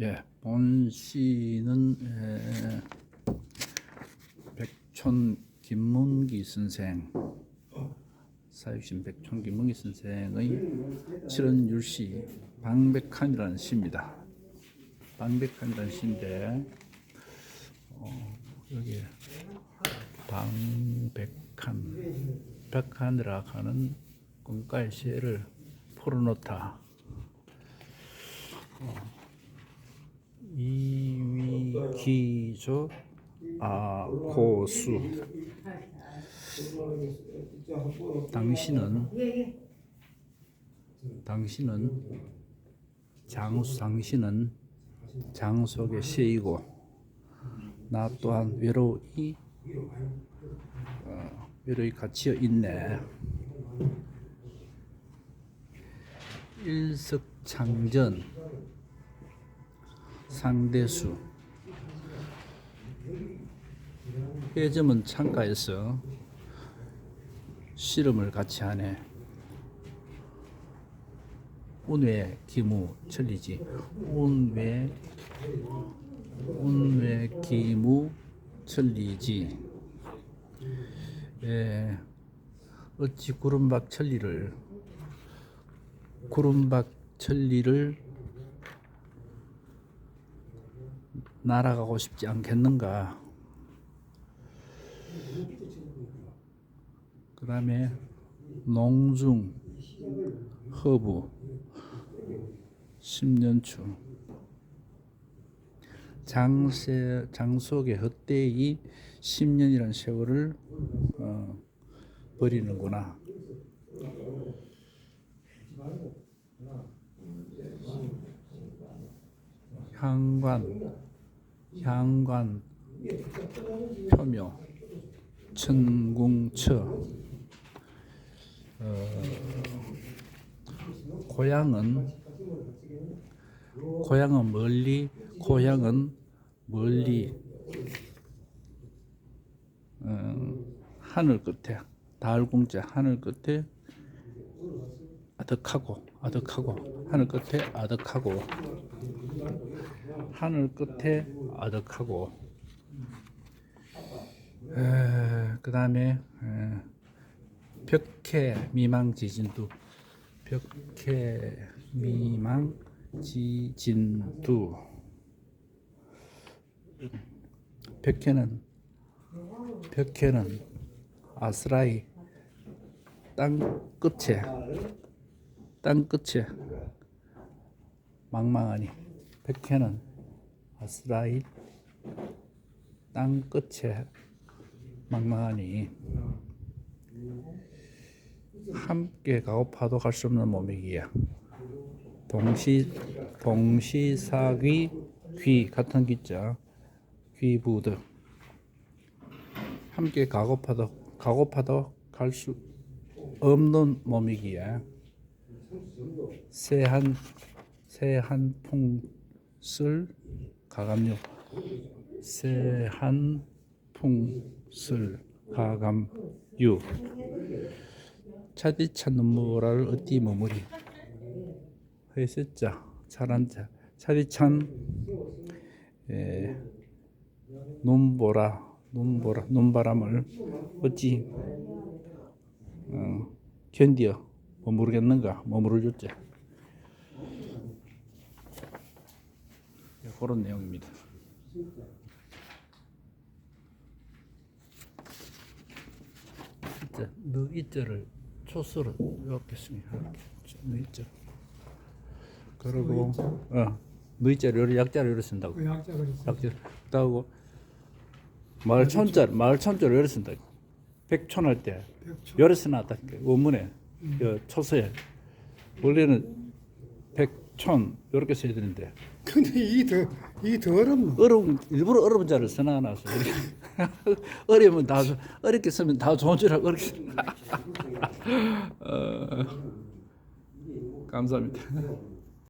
예, 본 시는 에, 백촌 김문기 선생 사육신 백촌 김문기 선생의 칠원율시 방백한이라는 시입니다. 방백한이라는 시인데 어, 여기 방백한 백한이라 하는 꿈가의 시를 풀어놓다. 이위기조 아고수. 당신은 당신은 장수 당신은 장속의 시이고 나 또한 외로이 어, 외로이 갇혀 있네. 일석창전 상대수. 회점은 창가에서 씨름을 같이 하네. 운외 기무 천리지. 운외 운외 기무 천리지. 예, 어찌 구름박 천리를 구름박 천리를 날아가고 싶지 않겠는가? 그 다음에 농중, 허부, 십년추, 장세, 장속의 헛되이 10년이라는 세월을 어, 버리는구나. 향관, 향관, 표묘, 천궁처. 어, 고향은 고향은 멀리, 고향은 멀리 어, 하늘 끝에 달공자 하늘 끝에 아득하고 아득하고 하늘 끝에 아득하고 하늘 끝에 아득하고. 그 다음에 벽해 미망 지진두. 벽해 미망 지진두. 벽해는 벽해는 아스라이 땅 끝에 땅 끝에 망망하니 백해는 아스라이 땅 끝에 망망하니 함께 가고 파도 갈 수 없는 몸이기야 동시 동시사귀 귀 같은 기자 귀부득 함께 가고 파도 가고 파도 갈 수 없는 몸이기에 새한 새한 풍 슬 가감유 새한 풍슬 가감 유 차디찬 눈물을 어디 머무리? 회세자 차란 자. 차디찬 에, 눈보라 눈보라 눈바람을 어찌 어, 견디어 머무르겠는가? 머무를 줄지 그런 내용입니다. 이제 너 이자를 초수로 이렇게 씁니다. 너 이자. 그리고 어, 너 이자를 요리 약자를 요리 쓴다고. 그 약자를. 약자. 그다고 마을 천자 마을 천자를 요리 쓴다고. 백촌 할 때. 요리 써놨다. 원문에 그 초서에 원래는 백촌 이렇게 써야 되는데 근데 이더이더 어렵노. 어려운 일부러 어려운 자를 이렇게. 어려우면 다 좋- 어렵게 쓰면 다 좋은 줄 알고 어렵게 써. 어, 감사합니다.